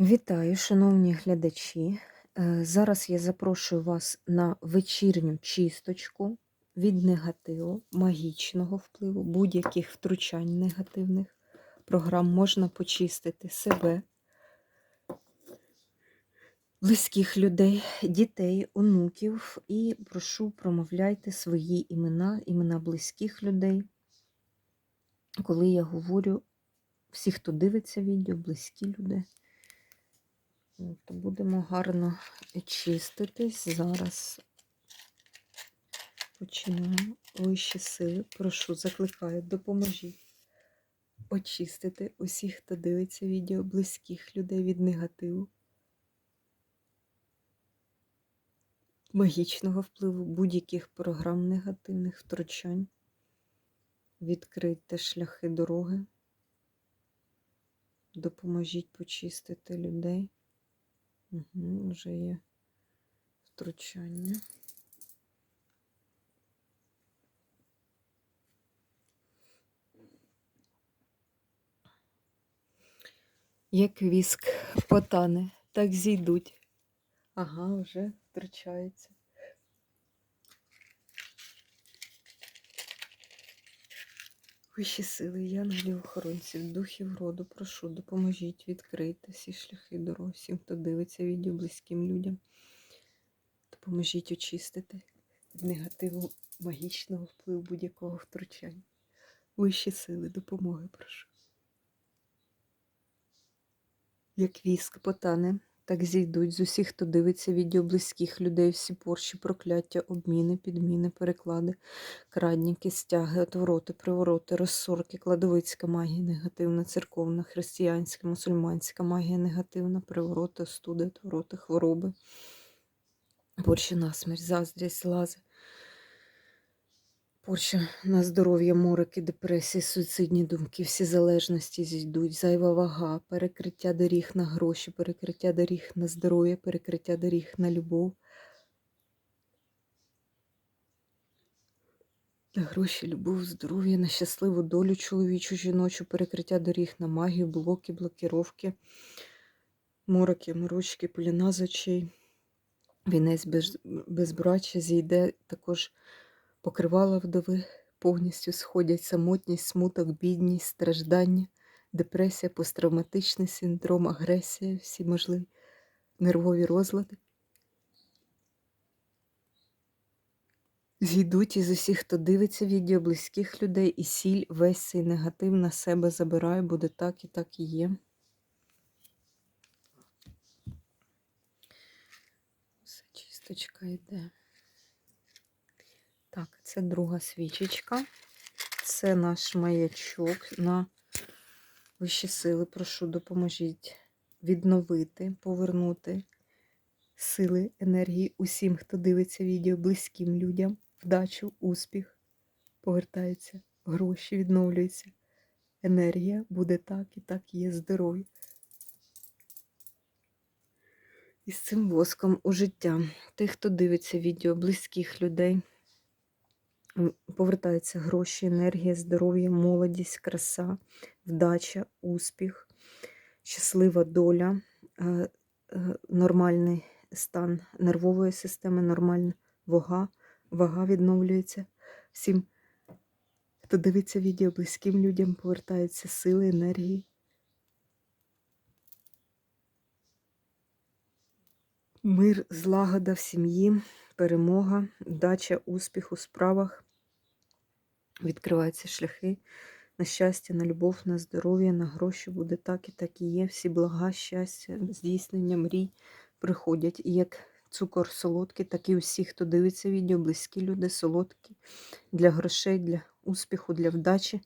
Вітаю, шановні глядачі. Е, Зараз я запрошую вас на вечірню чисточку від негативу, магічного впливу, будь-яких втручань негативних програм. Можна почистити себе, близьких людей, дітей, онуків. І прошу, промовляйте свої імена, імена близьких людей. Коли я говорю, всі, хто дивиться відео, близькі люди. От, то будемо гарно чиститись. Зараз починаємо вищі сили. Прошу, закликаю, допоможіть очистити усіх, хто дивиться відео, близьких людей від негативу, магічного впливу, будь-яких програм негативних втручань. Відкрийте шляхи дороги. Допоможіть почистити людей. Угу, вже є втручання. Як віск потане, так зійдуть. Ага, вже втручається. Вищі сили, янголів, охоронців, духів роду, прошу, допоможіть відкрити всі шляхи дорог, хто дивиться відео близьким людям. Допоможіть очистити від негативу магічного впливу будь-якого втручання. Вищі сили, допомоги, прошу. Як віск потане, так зійдуть з усіх, хто дивиться відео близьких людей, всі порші, прокляття, обміни, підміни, переклади, крадніки, стяги, отвороти, привороти, розсорки, кладовицька магія негативна, церковна, християнська, мусульманська магія негативна, привороти, остуди, отвороти, хвороби, порші насмерть, заздрість, лази. Порча на здоров'я, морики, депресії, суїцидні думки, всі залежності зійдуть, зайва вага, перекриття доріг на гроші, перекриття доріг на здоров'я, перекриття доріг на любов. На гроші, любов, здоров'я, на щасливу долю чоловічу, жіночу, перекриття доріг на магію, блоки, блокіровки, мороки, морочки, поліна з очей. Вінець без, безбраччя зійде також покривала вдови, повністю сходять самотність, смуток, бідність, страждання, депресія, посттравматичний синдром, агресія, всі можливі нервові розлади. Зійдуть із усіх, хто дивиться відео близьких людей, і сіль весь цей негатив на себе забирає, буде так і так і є. Все, чисточка йде. Так, це друга свічечка. Це наш маячок на вищі сили. Прошу, допоможіть відновити, повернути сили, енергії усім, хто дивиться відео, близьким людям, вдачу, успіх. Повертаються, гроші відновлюються. Енергія буде так і так є здоров'я. І з цим воском у життя. Тих, хто дивиться відео, близьких людей. Повертаються гроші, енергія, здоров'я, молодість, краса, вдача, успіх, щаслива доля, е, е, нормальний стан нервової системи, нормальна вага, вага відновлюється. Всім, хто дивиться відео близьким людям, повертаються сили, енергії. Мир, злагода в сім'ї, перемога, вдача, успіх у справах. Відкриваються шляхи на щастя, на любов, на здоров'я, на гроші буде так і так і є. Всі блага, щастя, здійснення мрій приходять. І як цукор солодкий, так і усі, хто дивиться відео, близькі люди, солодкі для грошей, для успіху, для вдачі.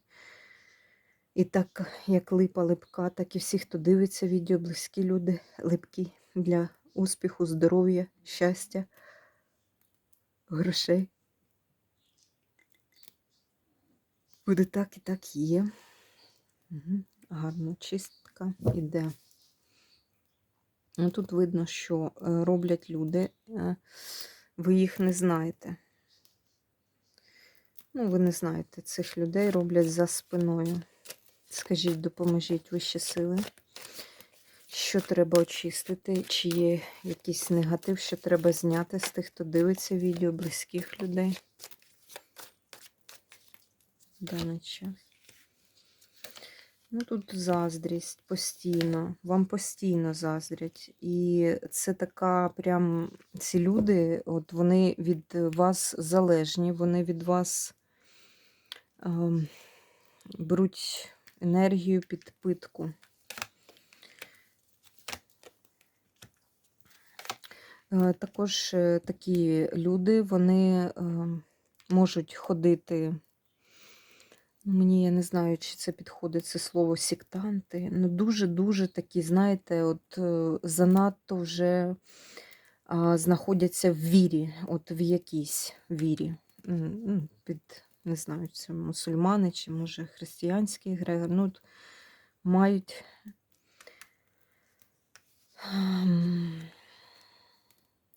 І так, як липа липка, так і всі, хто дивиться відео, близькі люди, липкі для успіху, здоров'я, щастя, грошей. Буде так і так є. Угу. Гарно, чистка іде. Ну, Тут видно, що е, роблять люди, е, ви їх не знаєте. Ну, ви не знаєте цих людей, роблять за спиною. Скажіть, допоможіть вищі сили, Що треба очистити? Чи є якийсь негатив, що треба зняти з тих, хто дивиться відео, близьких людей? В. Ну, тут заздрість постійно, вам постійно заздрять. І це така прям ці люди, от вони від вас залежні, вони від вас ем, беруть енергію підпитку. Е, Також е, такі люди, вони е, можуть ходити. Мені я не знаю, чи це підходить це слово сектанти. Ну, дуже-дуже такі, знаєте, от е, занадто вже а, знаходяться в вірі, от в якійсь вірі. Ну, Під, не знаю, це мусульмани чи може християнський егрегор. Ну, мають. ем,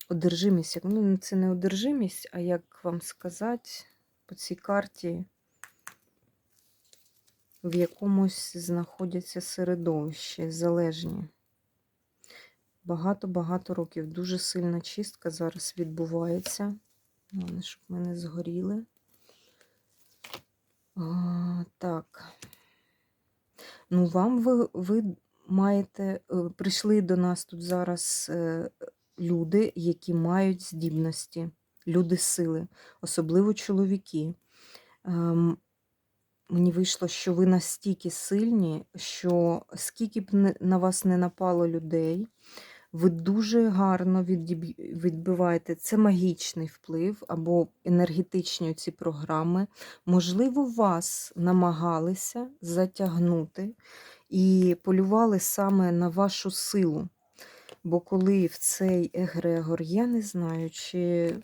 Одержимість, ну це не одержимість, а як вам сказати, по цій карті в якомусь знаходяться середовищі, залежні. Багато-багато років. Дуже сильна чистка зараз відбувається. Головне, щоб ми не згоріли. А, так. Ну, вам ви, ви маєте, е, прийшли до нас тут зараз е, люди, які мають здібності, люди сили, особливо чоловіки. Мені вийшло, що ви настільки сильні, що скільки б на вас не напало людей, ви дуже гарно відбиваєте це магічний вплив або енергетичні ці програми. Можливо, вас намагалися затягнути і полювали саме на вашу силу. Бо коли в цей егрегор, я не знаю, чи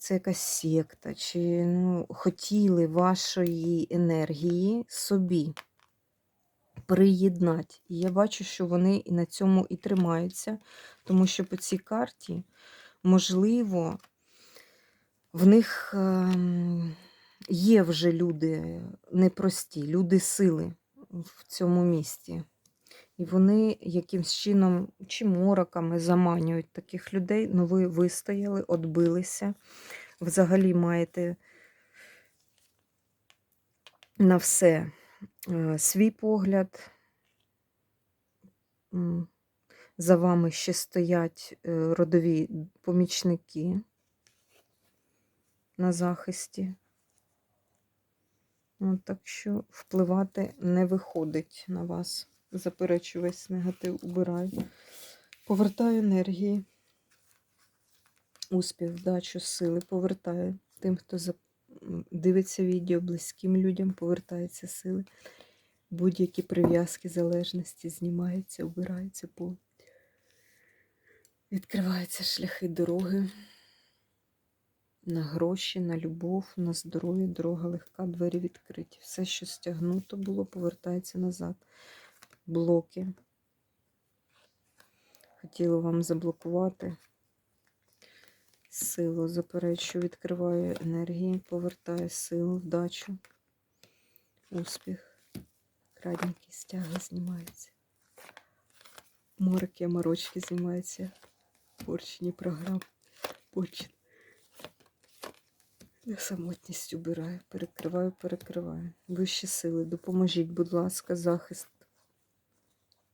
це якась секта, чи ну, хотіли вашої енергії собі приєднати. І я бачу, що вони і на цьому і тримаються, тому що по цій карті, можливо, в них ем, є вже люди непрості, люди сили в цьому місті. І вони якимсь чином чи мороками заманюють таких людей. Ну, ви вистояли, отбилися. Взагалі маєте на все е, свій погляд. За вами ще стоять е, родові помічники на захисті. От, так що впливати не виходить на вас. Заперечу весь негатив, убираю. Повертаю енергії, успіх, вдачу, сили. Повертаю тим, хто дивиться відео, близьким людям, повертаються сили. Будь-які прив'язки, залежності знімаються, убираються по. Відкриваються шляхи дороги на гроші, на любов, на здоров'я, дорога легка, двері відкриті. Все, що стягнуто було, повертається назад. Блоки. Хотіла вам заблокувати силу, заперечу, відкриваю енергії, повертаю силу, вдачу, успіх. Краденькі стяги знімаються. Морки, морочки знімаються. Порчені програм. Почин. Я самотність убираю, перекриваю, перекриваю. Вищі сили, допоможіть, будь ласка, захист.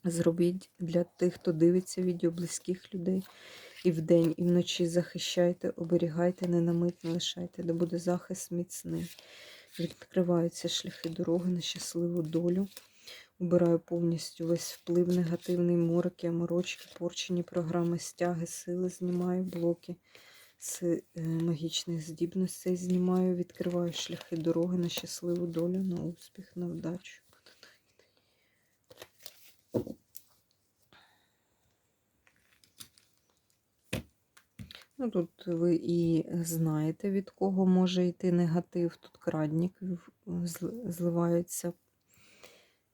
Зробіть для тих, хто дивиться відео близьких людей. І вдень, і вночі захищайте, оберігайте, не на мить не лишайте, де буде захист міцний. Відкриваються шляхи дороги на щасливу долю. Убираю повністю весь вплив, негативний мороки, морочки, порчені програми, стяги, сили, знімаю блоки е, магічних здібностей, знімаю, відкриваю шляхи дороги на щасливу долю, на успіх, на вдачу. Ну, тут ви і знаєте, від кого може йти негатив. Тут крадник зливається.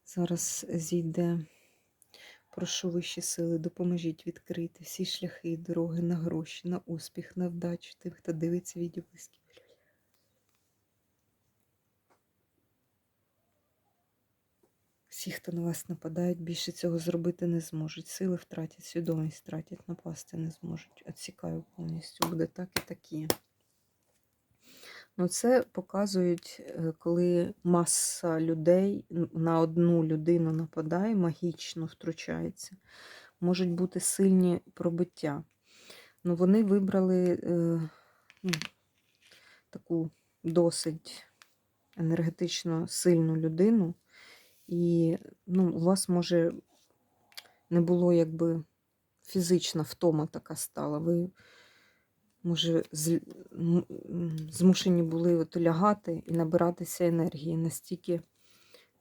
Зараз зійде. Прошу вищі сили, допоможіть відкрити всі шляхи і дороги на гроші, на успіх, на вдачу тим, хто дивиться відео близькі. Всі, хто на вас нападають, більше цього зробити не зможуть. Сили втратять, свідомість втратять, напасти не зможуть. Отсікаю повністю. Буде так і такі. Ну, це показують, е, коли маса людей на одну людину нападає, магічно втручається. Можуть бути сильні пробиття. Ну, вони вибрали е, ну, таку досить енергетично сильну людину, і ну, у вас може не було якби фізична втома така стала. Ви, може, з, змушені були от лягати і набиратися енергії. Настільки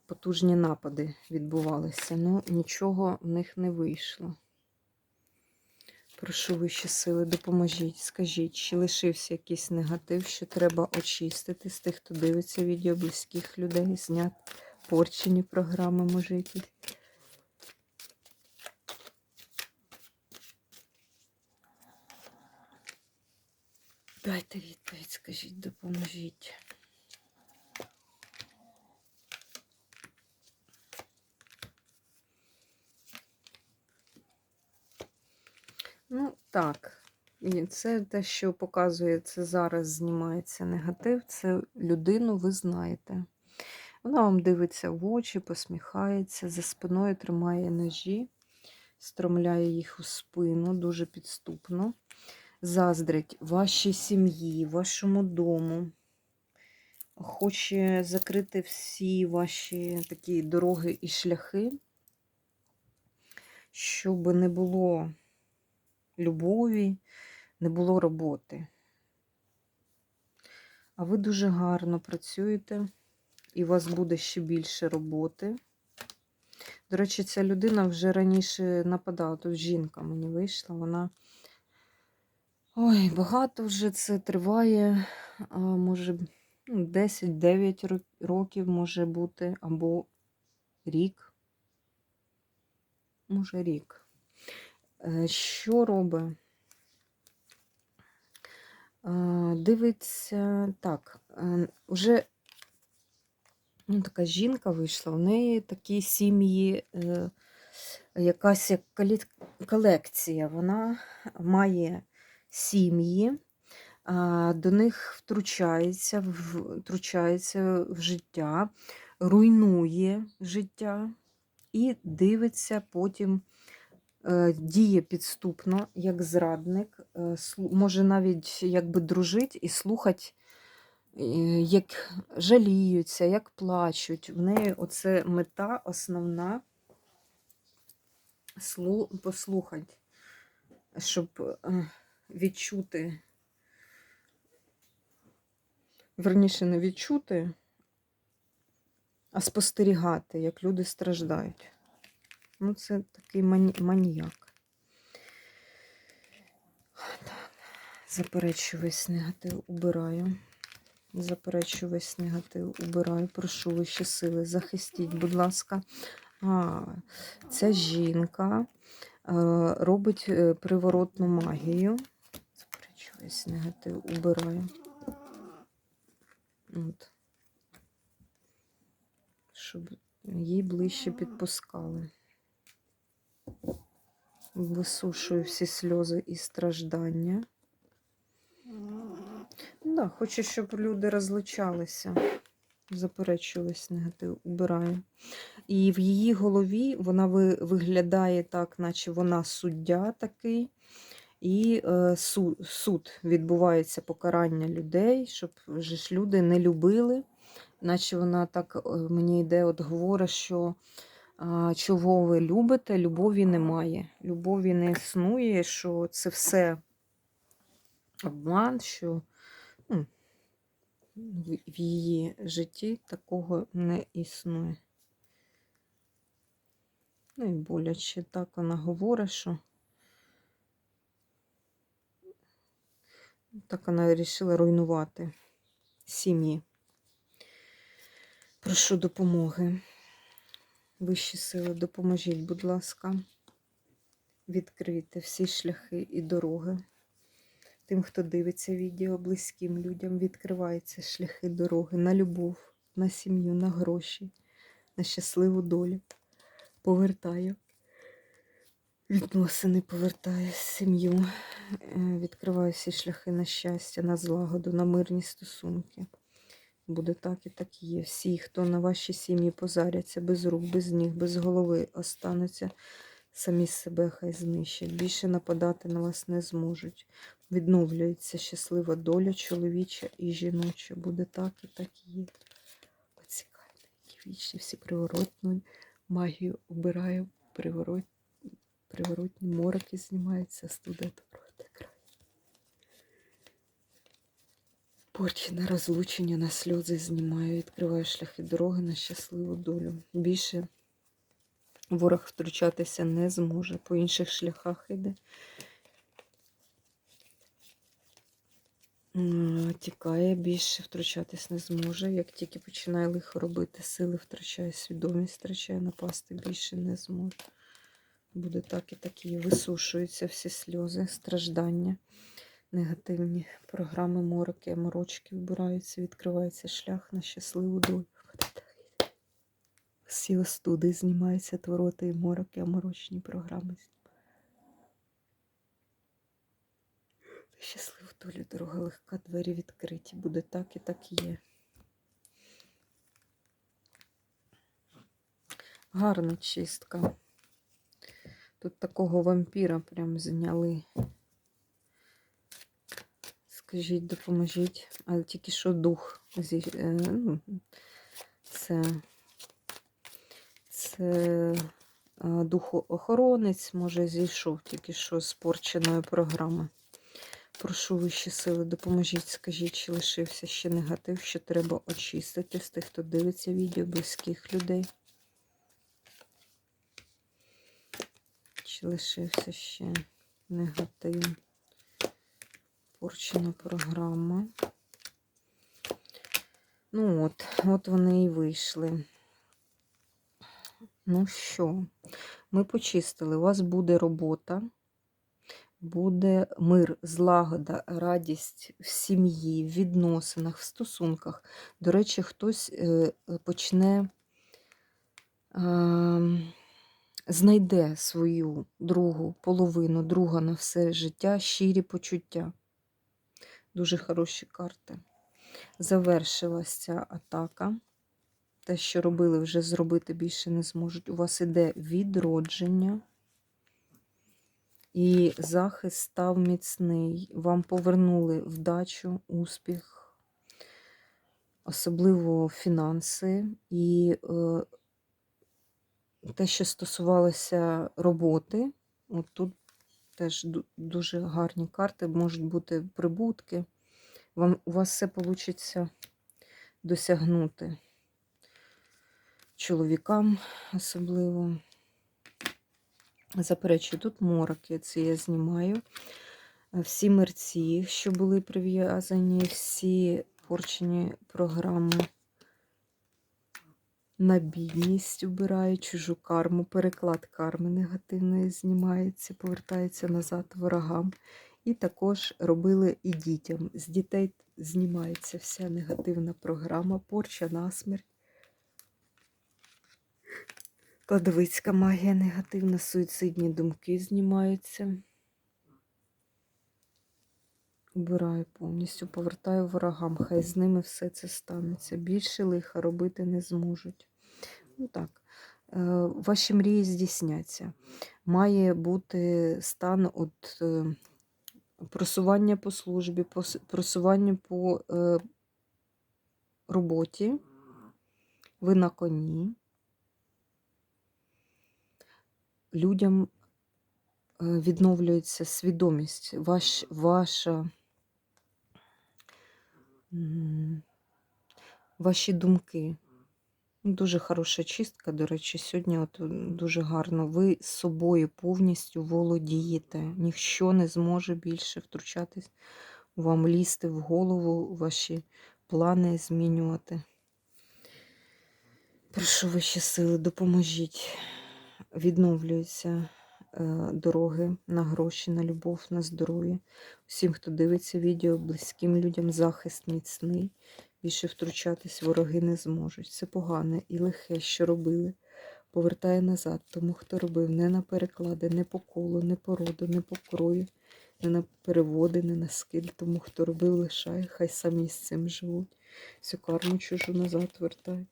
потужні напади відбувалися. Ну, нічого в них не вийшло. Прошу вищі сили, допоможіть. Скажіть, чи лишився якийсь негатив, що треба очистити з тих, хто дивиться відео близьких людей, зняти порчені програми, може. Дайте відповідь, скажіть, допоможіть. Ну, так. І це те, що показує, це зараз знімається негатив. Це людину ви знаєте. Вона вам дивиться в очі, посміхається, за спиною тримає ножі, стромляє їх у спину, дуже підступно. Заздрить вашій сім'ї, вашому дому. Хоче закрити всі ваші такі дороги і шляхи, щоб не було любові, не було роботи. А ви дуже гарно працюєте, і у вас буде ще більше роботи. До речі, ця людина вже раніше нападала. Тут жінка мені вийшла, вона. Ой, багато вже це триває, а, може, ну, 10-9 років може бути, або рік. Може, рік. Е, Що робить? Е, Дивиться, так, е, уже ну, така жінка вийшла, в неї такі сім'ї, е, якась як колекція. Вона має сім'ї, а, до них втручається, втручається в життя, руйнує життя і дивиться потім, е, діє підступно, як зрадник, е, може навіть якби дружить і слухать, е, як жаліються, як плачуть. В неї оце мета основна послухати, щоб е, відчути, верніше не відчути, а спостерігати, як люди страждають. Ну, це такий мані... маніяк. Так. Заперечу весь негатив, убираю. Заперечу весь негатив, убираю. Прошу вищі сили, захистіть, будь ласка. А, ця жінка е, робить е, приворотну магію. Заперечу весь негатив, убираю. От. Щоб їй ближче підпускали. Висушую всі сльози і страждання. Да, хочу, щоб люди розлучалися. Заперечую весь негатив, убираю. І в її голові вона ви- виглядає так, наче вона суддя такий. І е, суд, суд відбувається покарання людей, щоб ж люди не любили. Наче вона так е, мені йде, от говорить, що а, чого ви любите, любові немає. Любові не існує, що це все обман, що в її житті такого не існує. Ну і боляче так вона говорить, що так вона вирішила руйнувати сім'ї. Прошу допомоги. Вищі сили, допоможіть, будь ласка. Відкрийте всі шляхи і дороги. Тим, хто дивиться відео, близьким людям відкриваються шляхи дороги на любов, на сім'ю, на гроші, на щасливу долю. Повертаю. Відносини повертаю сім'ю. Е, Відкриваю всі шляхи на щастя, на злагоду, на мирні стосунки. Буде так і так і є. Всі, хто на вашій сім'ї позаряться без рук, без ніг, без голови, остануться самі себе хай знищать. Більше нападати на вас не зможуть. Відновлюється щаслива доля чоловіча і жіноча. Буде так і так і є. Оцікайте, які вічні всі приворотну магію обираю, приворот, приворотні мороки знімаються, студент проти край. Порчі на розлучення, на сльози знімаю, відкриваю шляхи дороги на щасливу долю. Більше ворог втручатися не зможе, по інших шляхах йде. Тікає більше, втручатись не зможе. Як тільки починає лихо робити, сили втрачає, свідомість втрачає, напасти більше не зможе. Буде так і так і. Висушуються всі сльози, страждання, негативні програми, мороки, морочки вбираються, відкривається шлях на щасливу долю. Всі остуди знімаються, твороти і мороки, а морочні програми Щасливу долю, дорога легка, двері відкриті. Буде так і так і є. Гарна чистка. Тут такого вампіра прям зняли. Скажіть, допоможіть. А тільки що дух е, ну, це, духоохоронець, може, зійшов тільки що з порченої програми. Прошу вищі сили, допоможіть, скажіть, чи лишився ще негатив, що треба очистити з тих, хто дивиться відео, близьких людей. Чи лишився ще негатив? Порчена програма. Ну от, от вони і вийшли. Ну що, ми почистили. У вас буде робота буде мир, злагода, радість в сім'ї, в відносинах, в стосунках. До речі, хтось е, почне ем, знайде свою другу половину, друга на все життя, щирі почуття. Дуже хороші карти. Завершилася атака. Те, що робили, вже зробити більше не зможуть. У вас іде відродження. І захист став міцний. Вам повернули вдачу, успіх, особливо фінанси. І е, те, що стосувалося роботи, от тут теж дуже гарні карти, можуть бути прибутки. Вам, У вас все вийде досягнути чоловікам особливо. Заперечую, тут мороки, це я знімаю. Всі мерці, що були прив'язані, всі порчені програми на бідність убираю, чужу карму, переклад карми негативної знімається, повертається назад ворогам. І також робили і дітям. З дітей знімається вся негативна програма, порча насмерть. Кладовицька магія негативна, суїцидні думки знімаються. Убираю повністю, повертаю ворогам, хай з ними все це станеться. Більше лиха робити не зможуть. Ну так, е, ваші мрії здійсняться. Має бути стан от е, просування по службі, просування по е, роботі. Ви на коні. Людям е, відновлюється свідомість, ваш, ваша, ваші думки. Дуже хороша чистка, до речі, сьогодні от дуже гарно. Ви з собою повністю володієте. Ніщо не зможе більше втручатись, вам лізти в голову, ваші плани змінювати. Прошу вищі сили, допоможіть відновлюються е, дороги на гроші, на любов, на здоров'я. Всім, хто дивиться відео, близьким людям захист міцний Більше втручатись вороги не зможуть. Все погане і лихе, що робили, повертає назад тому, хто робив не на переклади, не по колу, не по роду, не по крою, не на переводи, не на скиль. Тому, хто робив, лишає, хай самі з цим живуть. Всю карму чужу назад вертає.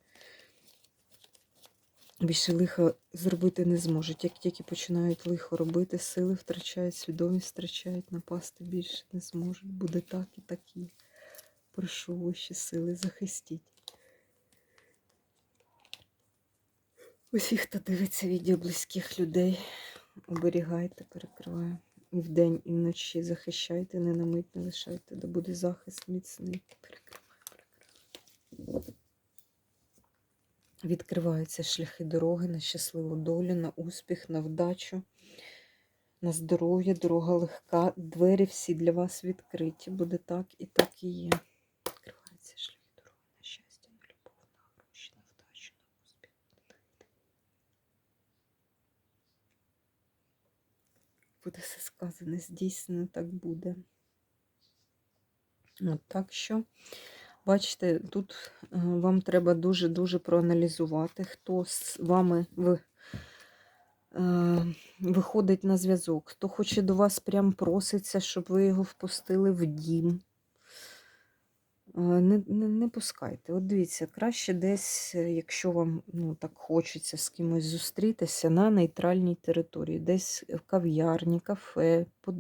Більше лиха зробити не зможуть. Як тільки починають лихо робити, сили втрачають, свідомість втрачають, напасти більше не зможуть. Буде так і так є. Прошу вищі сили, захистіть. Усіх, хто дивиться відео близьких людей, оберігайте, перекриваю. І вдень, і вночі захищайте, не на мить не лишайте, да буде захист міцний. Перекриваю, перекриваю. Відкриваються шляхи дороги на щасливу долю, на успіх, на вдачу, на здоров'я, дорога легка. Двері всі для вас відкриті. Буде так і так і є. Відкриваються шляхи дороги на щастя, на любов, на гроші, на вдачу, на успіх. Буде все сказане, здійснено, так буде. От так що. Бачите, тут е, вам треба дуже-дуже проаналізувати, хто з вами ви, е, виходить на зв'язок, хто хоче до вас прям проситься, щоб ви його впустили в дім. Е, не, не, не пускайте. От дивіться, краще десь, е, якщо вам ну, так хочеться з кимось зустрітися, на нейтральній території, десь в кав'ярні, кафе, под,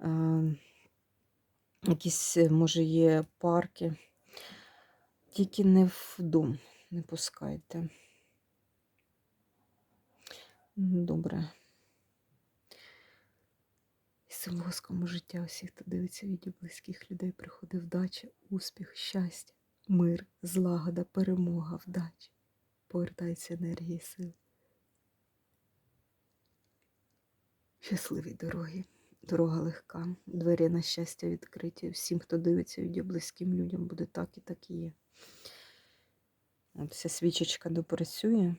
е, якісь, е, може, є парки. Тільки не в дом не пускайте. Ну, Добре. І цим воском життя усіх, хто дивиться відео близьких людей, приходить вдача, успіх, щастя, мир, злагода, перемога, вдача. Повертається енергія і сили. Щасливі дороги. Дорога легка, двері на щастя відкриті. Всім, хто дивиться відео близьким людям, буде так і так і є. От вся свічечка допрацює.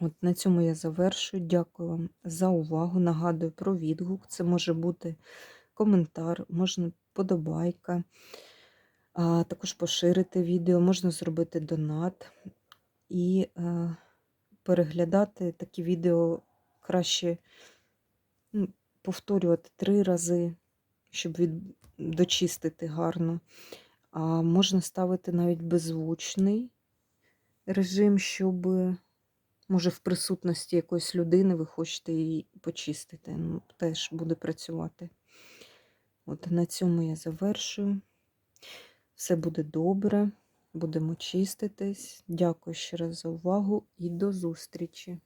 От на цьому я завершую. Дякую вам за увагу. Нагадую про відгук. Це може бути коментар, можна подобайка, а також поширити відео, можна зробити донат і е, переглядати такі відео краще повторювати три рази, щоб від... дочистити гарно. А можна ставити навіть беззвучний режим, щоб, може, в присутності якоїсь людини ви хочете її почистити. Ну, Теж буде працювати. От на цьому я завершую. Все буде добре, будемо чиститись. Дякую ще раз за увагу і до зустрічі!